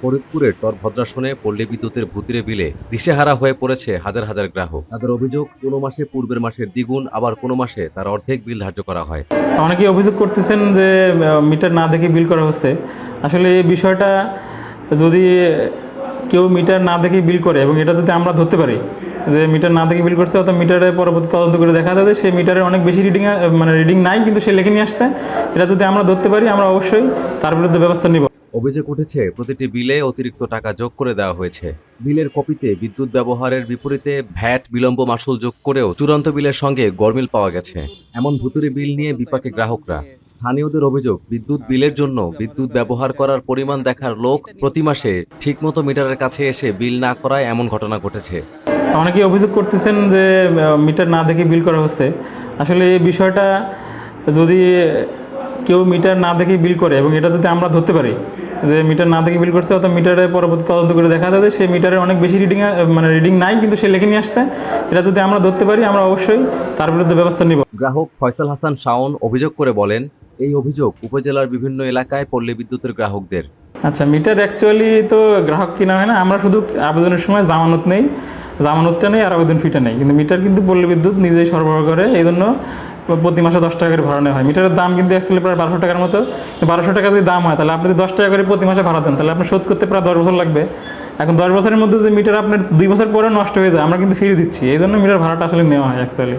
ফরিদপুরের চরভদ্রাসনে পল্লী বিদ্যুতের ভূতিরে বিলে দিশেহারা হয়ে পড়েছে হাজার হাজার গ্রাহক। তাদের অভিযোগ, কোনো মাসে পূর্বের মাসের দ্বিগুণ, আবার কোনো মাসে তার অর্ধেক বিল ধার্য করা হয়। অনেকেই অভিযোগ করতেছেন যে মিটার না দেখে বিল করা হচ্ছে। আসলে এই বিষয়টা যদি কেউ মিটার না দেখে বিল করে এবং এটা যদি আমরা ধরতে পারি যে মিটার না দেখে বিল করছে অথবা মিটারে পরবর্তী তদন্ত করে দেখা যাবে। সে মিটারের অনেক বেশি রিডিং মানে রিডিং নাই, কিন্তু সে লেখে নিয়ে আসছে। এটা যদি আমরা ধরতে পারি, আমরা অবশ্যই তার বিরুদ্ধে ব্যবস্থা নিব। অভিযোগ উঠেছে, প্রতিটি বিলে অতিরিক্ত টাকা যোগ করে দেওয়া হয়েছে। বিলের কপিতে বিদ্যুৎ ব্যবহারের বিপরীতে ভ্যাট, বিলম্ব মাসুল যোগ করেও চূড়ান্ত বিলের সঙ্গে গরমিল পাওয়া গেছে। এমন ভুতুরে বিল নিয়ে বিপাকে গ্রাহকরা। স্থানীয়দের অভিযোগ, বিদ্যুৎ বিলের জন্য বিদ্যুৎ ব্যবহার করার পরিমাণ দেখার লোক প্রতি মাসে ঠিকমতো মিটারের কাছে এসে বিল না করায় এমন ঘটনা ঘটেছে। অনেকেই অভিযোগ করতেছেন যে মিটার না দেখে বিল করা হচ্ছে। আসলে এই বিষয়টা যদি কেউ মিটার না দেখে বিল করে এবং এটা যদি আমরা ধরতে পারি যে মিটার না দেখে বিল করছে অথবা মিটারে পরবর্তী তদন্ত করে দেখা যাবে সে মিটারের অনেক বেশি রিডিং মানে রিডিং নাই কিন্তু সে লিখে নিয়ে আসছে। এটা যদি আমরা ধরতে পারি আমরা অবশ্যই তার বিরুদ্ধে ব্যবস্থা নিব। গ্রাহক ফয়সাল হাসান শাওন অভিযোগ করে বলেন এই অভিযোগ উপজেলার বিভিন্ন এলাকায় পল্লী বিদ্যুতের গ্রাহকদের। আচ্ছা মিটার অ্যাকচুয়ালি তো গ্রাহক কিনা হয় না আমরা শুধু আবেদনের সময় জামানত নেই। জামানতটা নেই, আর আবেদন ফিটা নেই। কিন্তু মিটার কিন্তু পল্লী বিদ্যুৎ নিজেই সরবরাহ করে, এই জন্য প্রতি মাসে দশ টাকা করে ভাড়া নেওয়া হয়। মিটারের দাম কিন্তু অ্যাকচুয়ালি প্রায় বারোশো টাকার মতো। বারোশো টাকা যদি দাম হয়, তাহলে আপনি যদি দশ টাকা করে প্রতি মাসে ভাড়া দেন, তাহলে আপনার শোধ করতে প্রায় দশ বছর লাগবে। এখন দশ বছরের মধ্যে যদি মিটার আপনার দুই বছর পরে নষ্ট হয়ে যায়, আমরা কিন্তু ফিরে দিচ্ছি। এই জন্য মিটার ভাড়াটা আসলে নেওয়া হয় অ্যাকচুয়ালি